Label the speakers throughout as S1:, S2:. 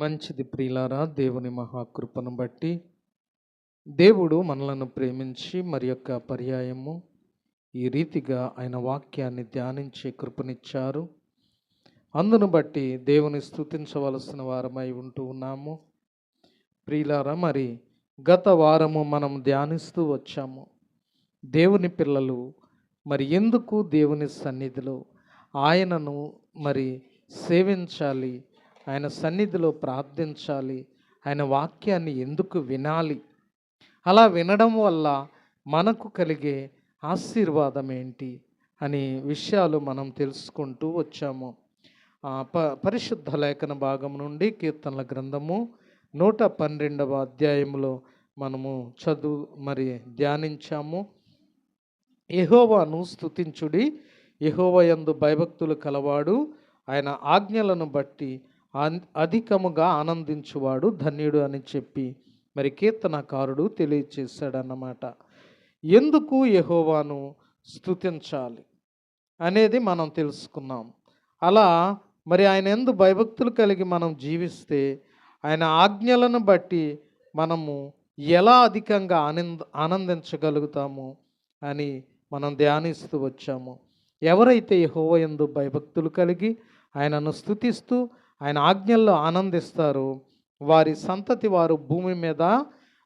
S1: మంచిది ప్రియులారా దేవుని మహాకృపను బట్టి దేవుడు మనలను ప్రేమించి మరి యొక్క పర్యాయము ఈ రీతిగా ఆయన వాక్యాన్ని ధ్యానించే కృపనిచ్చారు. అందును బట్టి దేవుని స్థుతించవలసిన వారమై ఉంటూ ఉన్నాము. ప్రియులారా మరి గత వారము మనం ధ్యానిస్తూ వచ్చాము. దేవుని పిల్లలు మరి ఎందుకు దేవుని సన్నిధిలో ఆయనను మరి సేవించాలి ఆయన సన్నిధిలో ప్రార్థించాలి. ఆయన వాక్యాన్ని ఎందుకు వినాలి? అలా వినడం వల్ల మనకు కలిగే ఆశీర్వాదం ఏంటి? అనే విషయాలు మనం తెలుసుకుంటూ వచ్చాము. ఆ, ప పరిశుద్ధ లేఖన భాగం నుండి కీర్తనల గ్రంథము నూట పన్నెండవ అధ్యాయంలో మనము చదువు మరి ధ్యానించాము. యెహోవాను స్తుతించుడి యెహోవయందు భయభక్తులు కలవాడు ఆయన ఆజ్ఞలను బట్టి అధికముగా ఆనందించువాడు ధన్యుడు అని చెప్పి మరి కీర్తనకారుడు తెలియచేశాడన్నమాట. ఎందుకు యహోవాను స్థుతించాలి అనేది మనం తెలుసుకున్నాం. అలా మరి ఆయన ఎందు భయభక్తులు కలిగి మనం జీవిస్తే ఆయన ఆజ్ఞలను బట్టి మనము ఎలా అధికంగా ఆనంద ఆనందించగలుగుతాము అని మనం ధ్యానిస్తూ వచ్చాము. ఎవరైతే యహోవ ఎందు భయభక్తులు కలిగి ఆయనను స్థుతిస్తూ ఆయన ఆజ్ఞల్లో ఆనందిస్తారు. వారి సంతతి వారు భూమి మీద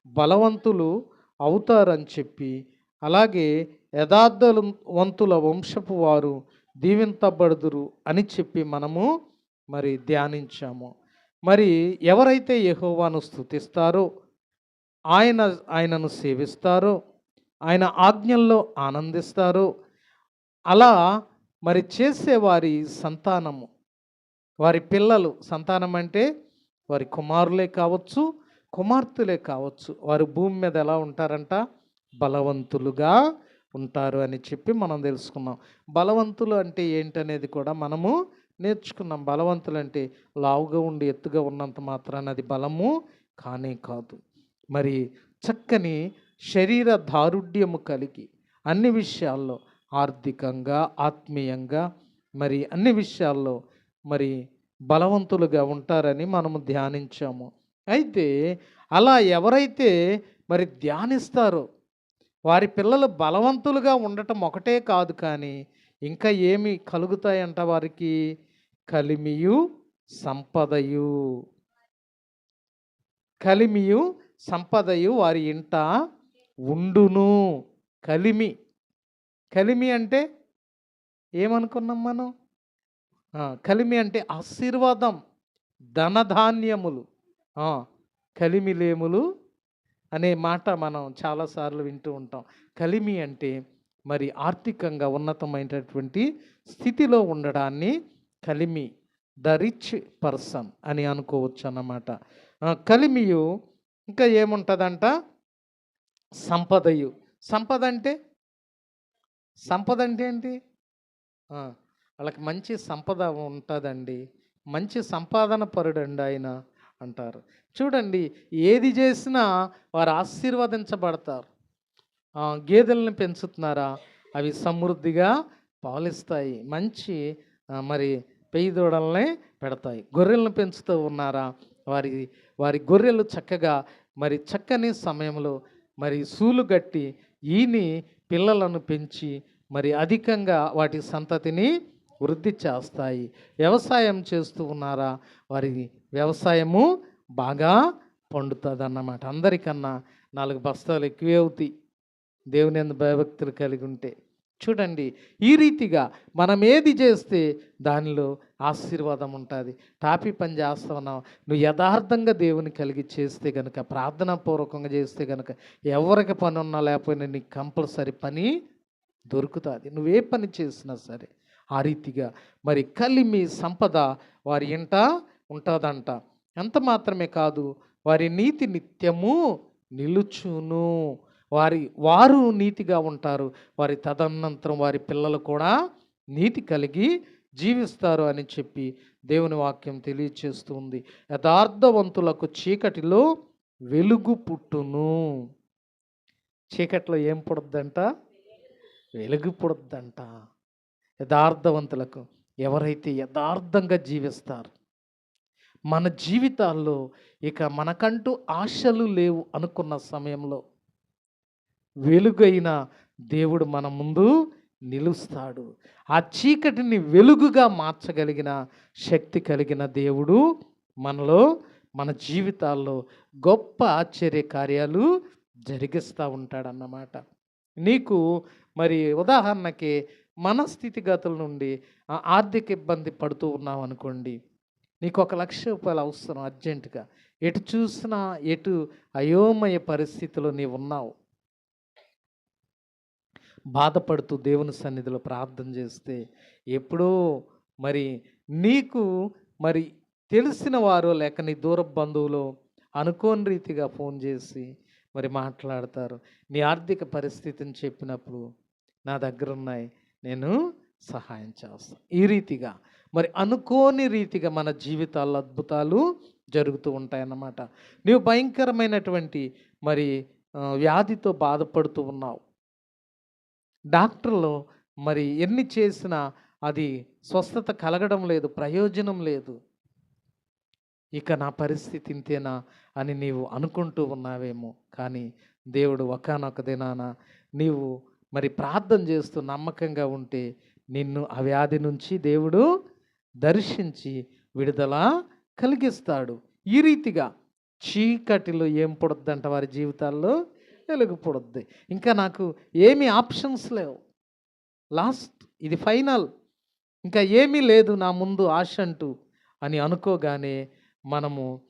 S1: బలవంతులు అవుతారని చెప్పి అలాగే యథార్థవంతుల వంశపు వారు దీవింతబడుదురు అని చెప్పి మనము మరి ధ్యానించాము. మరి ఎవరైతే యహోవాను స్తుతిస్తారో ఆయన ఆయనను సేవిస్తారో ఆయన ఆజ్ఞల్లో ఆనందిస్తారో అలా మరి చేసేవారి సంతానము వారి పిల్లలు సంతానం అంటే వారి కుమారులే కావచ్చు కుమార్తెలే కావచ్చు. వారు భూమి మీద ఎలా ఉంటారంట? బలవంతులుగా ఉంటారు అని చెప్పి మనం తెలుసుకున్నాం. బలవంతులు అంటే ఏంటనేది కూడా మనము నేర్చుకున్నాం. బలవంతులు అంటే లావుగా ఉండి ఎత్తుగా ఉన్నంత మాత్రాన అది బలము కానే కాదు. మరి చక్కని శరీర దారుఢ్యము కలిగి అన్ని విషయాల్లో ఆర్థికంగా ఆత్మీయంగా మరి అన్ని విషయాల్లో మరి బలవంతులుగా ఉంటారని మనము ధ్యానించాము. అయితే అలా ఎవరైతే మరి ధ్యానిస్తారో వారి పిల్లలు బలవంతులుగా ఉండటం ఒకటే కాదు కానీ ఇంకా ఏమి కలుగుతాయంట వారికి? కలిమియు సంపదయు. కలిమియు సంపదయు వారి ఇంట ఉండును. కలిమి. కలిమి అంటే ఏమనుకున్నాం మనం? కలిమి అంటే ఆశీర్వాదం ధనధాన్యములు. కలిమిలేములు అనే మాట మనం చాలాసార్లు వింటూ ఉంటాం. కలిమి అంటే మరి ఆర్థికంగా ఉన్నతమైనటువంటి స్థితిలో ఉండడాన్ని కలిమి ద రిచ్ పర్సన్ అని అనుకోవచ్చు అన్నమాట కలిమియు ఇంకా ఏముంటుందంట? సంపదయు. సంపద అంటే సంపద అంటే ఏంటి వాళ్ళకి మంచి సంపద ఉంటుందండి. మంచి సంపాదన పరుడండి ఆయన అంటారు. చూడండి ఏది చేసినా వారు ఆశీర్వదించబడతారు. గేదెలను పెంచుతున్నారా? అవి సమృద్ధిగా పాలిస్తాయి. మంచి మరి పెయ్యి దూడల్ని పెడతాయి. గొర్రెలను పెంచుతూ ఉన్నారా? వారి వారి గొర్రెలు చక్కగా మరి చక్కని సమయంలో మరి సూలు గట్టి ఈని పిల్లలను పెంచి మరి అధికంగా వాటి సంతతిని వృద్ధి చేస్తాయి. వ్యవసాయం చేస్తూ ఉన్నారా? వారి వ్యవసాయము బాగా పండుతుంది అన్నమాట అందరికన్నా నాలుగు బస్తాలు ఎక్కువే అవుతాయి. దేవుని ఎందు భయభక్తులు కలిగి ఉంటే. చూడండి ఈ రీతిగా మనం ఏది చేస్తే దానిలో ఆశీర్వాదం ఉంటుంది. టాపీ పని చేస్తున్నావు నువ్వు యథార్థంగా దేవుని కలిగి చేస్తే కనుక ప్రార్థనాపూర్వకంగా చేస్తే కనుక ఎవరికి పని ఉన్నా లేకపోయినా నీకు కంపల్సరీ పని దొరుకుతుంది. నువ్వే పని చేసినా సరే. ఆ రీతిగా. మరి కలిమి సంపద వారి ఇంట ఉంటుందంట. ఎంత మాత్రమే కాదు వారి నీతి నిత్యము నిలుచును. వారి వారు నీతిగా ఉంటారు. వారి తదనంతరం వారి పిల్లలు కూడా నీతి కలిగి జీవిస్తారు అని చెప్పి దేవుని వాక్యం తెలియచేస్తుంది. యథార్థవంతులకు చీకటిలో వెలుగు పుట్టును. చీకట్లో ఏం పుడద్దంట? వెలుగు పుడద్దంట. యథార్థవంతులకు ఎవరైతే యథార్థంగా జీవిస్తారు మన జీవితాల్లో ఇక మనకంటూ ఆశలు లేవు అనుకున్న సమయంలో వెలుగైన దేవుడు మన ముందు నిలుస్తాడు. ఆ చీకటిని వెలుగుగా మార్చగలిగిన శక్తి కలిగిన దేవుడు మనలో మన జీవితాల్లో గొప్ప ఆశ్చర్య కార్యాలు జరిగిస్తూ ఉంటాడన్నమాట. నీకు మరి ఉదాహరణకి మన స్థితిగతుల నుండి ఆర్థిక ఇబ్బంది పడుతూ ఉన్నావు అనుకోండి నీకు ఒక లక్ష రూపాయలు అవసరం అర్జెంటుగా. ఎటు చూసినా ఎటు అయోమయ పరిస్థితిలో నీవు ఉన్నావు. బాధపడుతూ దేవుని సన్నిధిలో ప్రార్థన చేస్తే ఎప్పుడో మరి నీకు మరి తెలిసిన వారు లేక నీ దూర బంధువులు అనుకోని రీతిగా ఫోన్ చేసి మరి మాట్లాడతారు. నీ ఆర్థిక పరిస్థితిని చెప్పినప్పుడు నా దగ్గర ఉన్నాయి. నేను సహాయం చేస్తాను. ఈ రీతిగా. మరి అనుకోని రీతిగా మన జీవితాల్లో అద్భుతాలు జరుగుతూ ఉంటాయన్నమాట. నీవు భయంకరమైనటువంటి మరి వ్యాధితో బాధపడుతూ ఉన్నావు. డాక్టర్లు మరి ఎన్ని చేసినా అది స్వస్థత కలగడం లేదు ప్రయోజనం లేదు. ఇక నా పరిస్థితి ఇంతేనా అని నీవు అనుకుంటూ ఉన్నావేమో. కానీ దేవుడు ఒకనొక దినాన నీవు మరి ప్రార్థన చేస్తూ నమ్మకంగా ఉంటే నిన్ను ఆ వ్యాధి నుంచి దేవుడు దర్శించి విడుదల కలిగిస్తాడు. ఈ రీతిగా చీకటిలో ఏం పుడద్దంట వారి జీవితాల్లో? వెలుగు పుడద్ది. ఇంకా నాకు ఏమీ ఆప్షన్స్ లేవు. లాస్ట్ ఇది ఫైనల్. ఇంకా ఏమీ లేదు నా ముందు ఆశ అంటూ అని అనుకోగానే మనము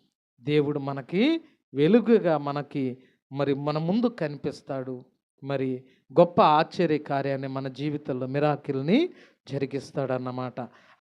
S1: దేవుడు మనకి వెలుగుగా మనకి మరి మన ముందు కనిపిస్తాడు. మరి గొప్ప ఆశ్చర్య కార్యాన్ని మన జీవితంలో మిరాకిల్ని జరిగిస్తాడన్నమాట.